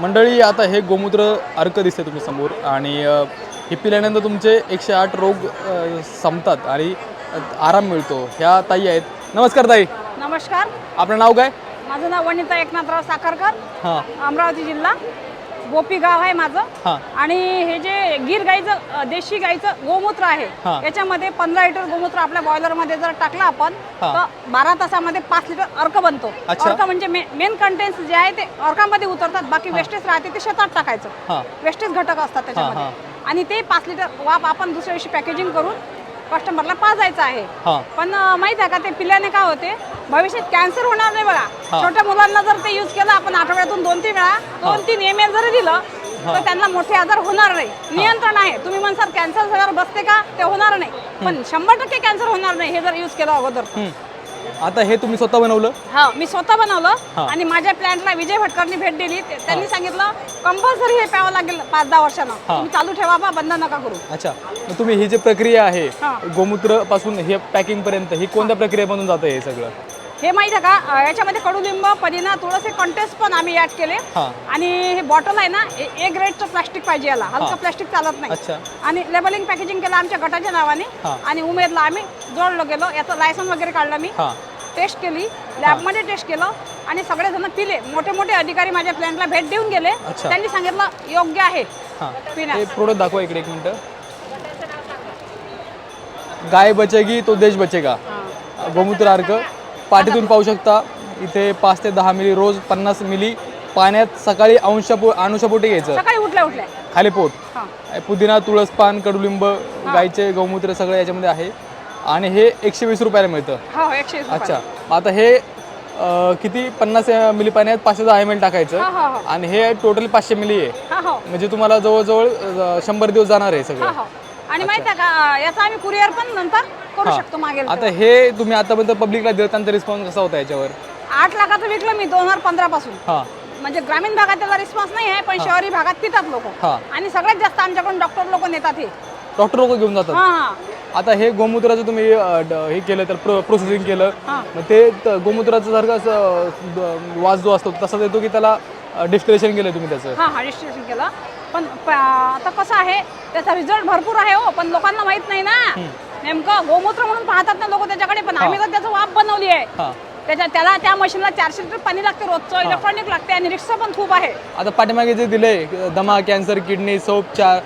मंडळी आता हे गोमूत्र अर्क दिसते तुम्ही समोर आणि हे पिल्यानंतर तुमचे एकशे आठ रोग संपतात आणि आराम मिळतो. ह्या ताई आहेत. नमस्कार ताई. नमस्कार. आपलं नाव काय? माझं नाव वनिता एकनाथराव साखरकर. हां. अमरावती जिल्हा. गोपी गाव आहे माझं आणि हे जे गीर गाईचं देशी गाईचं गोमूत्र आहे. याच्यामध्ये पंधरा लिटर गोमूत्र आपल्या बॉयलरमध्ये जर टाकला आपण. तर बारा तासामध्ये पाच लिटर अर्क बनतो. अर्क म्हणजे मेन कंटेंट्स जे आहे ते अर्कामध्ये उतरतात बाकी वेस्टेज राहते ते शेतात टाकायचं वेस्टेज घटक असतात. त्याच्यामध्ये आणि ते पाच लिटर वाप आपण दुसऱ्या दिवशी पॅकेजिंग करून कस्टमरला पाजायचं आहे. पण माहीत आहे का ते पिल्याने काय होते? भविष्यात कॅन्सर होणार नाही बघा. छोट्या मुलांना जर ते यूज केलं आपण आठवड्यातून दोन तीन वेळा दोन तीन एम एल जरी दिलं. तर त्यांना मोठे आजार होणार नाही. नियंत्रण आहे. तुम्ही म्हणसाल कॅन्सर झाल्यावर बसते का? ते होणार नाही. पण शंभर टक्के कॅन्सर होणार नाही हे जर यूज केलं अगोदर. आता हे तुम्ही स्वतः बनवलं? हा मी स्वतः हा. बनवलं आणि माझ्या प्लॅन्टला विजय भटकरनी भेट दिली. ते- त्यांनी सांगितलं कंपल्सरी हे प्यावं लागेल पाच दहा वर्षानं. हा. तुम्ही चालू ठेवा बा बंद नका करू. अच्छा. मग तुम्ही ही जी प्रक्रिया आहे हा. गोमूत्रपासून हे पॅकिंग पर्यंत ही कोणत्या प्रक्रियेमधून जातं हे सगळं? हे माहीत आहे का? याच्यामध्ये कडुलिंब पदिना हे कंटेस्ट पण आम्ही ऍड केले. हां. आणि हे बॉटल आहे ना ए- ए ग्रेडचं प्लास्टिक पाहिजे याला. हलकं. प्लास्टिक चालत नाही. आणि लेबलिंग पॅकेजिंग केलं आमच्या गटाच्या नावाने. हा. आणि उमेदला आम्ही जोडलो गेलो. याचं लायसन वगैरे काढलं मी. हां. टेस्ट केली. लॅबमध्ये टेस्ट केलं. आणि सगळेजण पिले. मोठे मोठे अधिकारी माझ्या प्लॅन्टला भेट देऊन गेले. अच्छा. त्यांनी सांगितलं योग्य आहे. हां. पिण्यास प्रोडक्ट दाखवा इकडे एक मिनटं. गाय बचेगी तो देश बचेगा. गोमूत्र अर्क पाठीतून पाहू शकता. इथे पाच ते दहा मिली रोज पन्नास मिली. पाण्यात सकाळी अंशपो अनुषपोटी घ्यायचं. सकाळी उठल्या उठल्या. खाली पोट. पुदिना तुळस पान कडुलिंब गायचे गौमूत्र सगळं याच्यामध्ये आहे. आणि हे एकशे वीस रुपयाला मिळतं. हो. अच्छा. आता हे अं, किती? पन्नास मिली पाण्यात पाचशे दहा एम एल टाकायचं. हा हा हो. आणि हे टोटल पाचशे मिली आहे. हा हो. म्हणजे तुम्हाला जवळजवळ अं, शंभर दिवस जाणार आहे हा सगळं. हो आणि माहिती आहे का याचा आम्ही कुरिअर पण नंतर करू हा. शकतो मागेल आता हे तुम्ही आतापर्यंत पब्लिकला देताना रिस्पॉन्स कसा होता याच्यावर? आठ लाखाचं विकलं मी दोन हजार पंधरा पासून. हां. म्हणजे ग्रामीण भागात त्याचा रिस्पॉन्स नाही आहे पण शहरी भागात पितात लोक. हां. आणि सगळ्यात जास्त आमच्याकडून डॉक्टर लोक नेतात हे. डॉक्टर लोक घेऊन जातात? हा हा. आता हे गोमूत्राचं तुम्ही अं, ड- हे केलं तर प्रो प्रोसेसिंग केलं हां. मग ते त- गोमूत्राचं सारखं असं द- वास जो असतो तसा देतो की त्याला डिस्टिलेशन केलं तुम्ही त्याचं? हा हा केलं. पण प- आता कसं आहे त्याचा रिझल्ट भरपूर आहे हो पण लोकांना माहीत नाही ना. नेमकं गोमूत्र म्हणून पाहतात ना लोक त्याच्याकडे पण आम्ही तर त्याचं वाप बनवली आहे. त्याच्या त्याला त्या मशीनला चारशे लिटर पाणी लागते रोजचं इलेक्ट्रॉनिक लागते आणि रिक्षा पण खूप आहे. आता पाठीमागे जे दिले दमा कॅन्सर किडनी सौप चार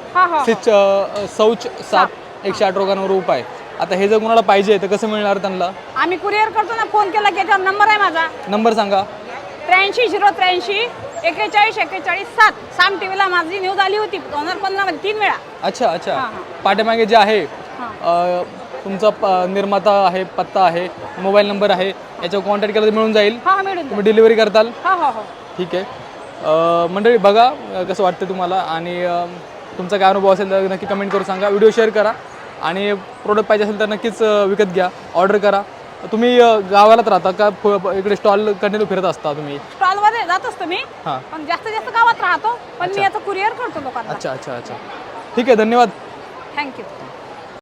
सिच अं, शौच सात एकशे आठ रोगांवर उपाय आता हे जर कोणाला पाहिजे तर कसं मिळणार त्यांना? आम्ही कुरिअर करतो ना फोन केला की याच्यावर नंबर आहे माझा. नंबर सांगा. त्र्याऐंशी झिरो त्र्याऐंशी एकेचाळीस एकेचाळीस सात. साम टी व्हीला माझी न्यूज आली होती दोन हजार पंधरामध्ये तीन वेळा. अच्छा अच्छा. पाठीमागे जे आहे तुमचा प- निर्माता आहे पत्ता आहे मोबाईल नंबर आहे याच्यावर कॉन्टॅक्ट केला तर मिळून जाईल. हा हा मिळून तुम्ही डिलिव्हरी करताल? हा हो हो. ठीक आहे. अं, मंडळी बघा अं, कसं वाटतं तुम्हाला आणि अं, तुमचा काय अनुभव असेल तर नक्की कमेंट करून सांगा. व्हिडिओ शेअर करा आणि प्रोडक्ट पाहिजे असेल तर नक्कीच अं, विकत घ्या. ऑर्डर करा. तुम्ही अं, गावालाच राहता का? फ- इकडे स्टॉल कंटिन्यू फिरत असता तुम्ही? स्टॉलवर जात असतो मी. हां. पण जास्तीत जास्त गावात राहतो. पण मी याचं कुरिअर करतो लोकांना. अच्छा अच्छा अच्छा. ठीक आहे धन्यवाद. थँक्यू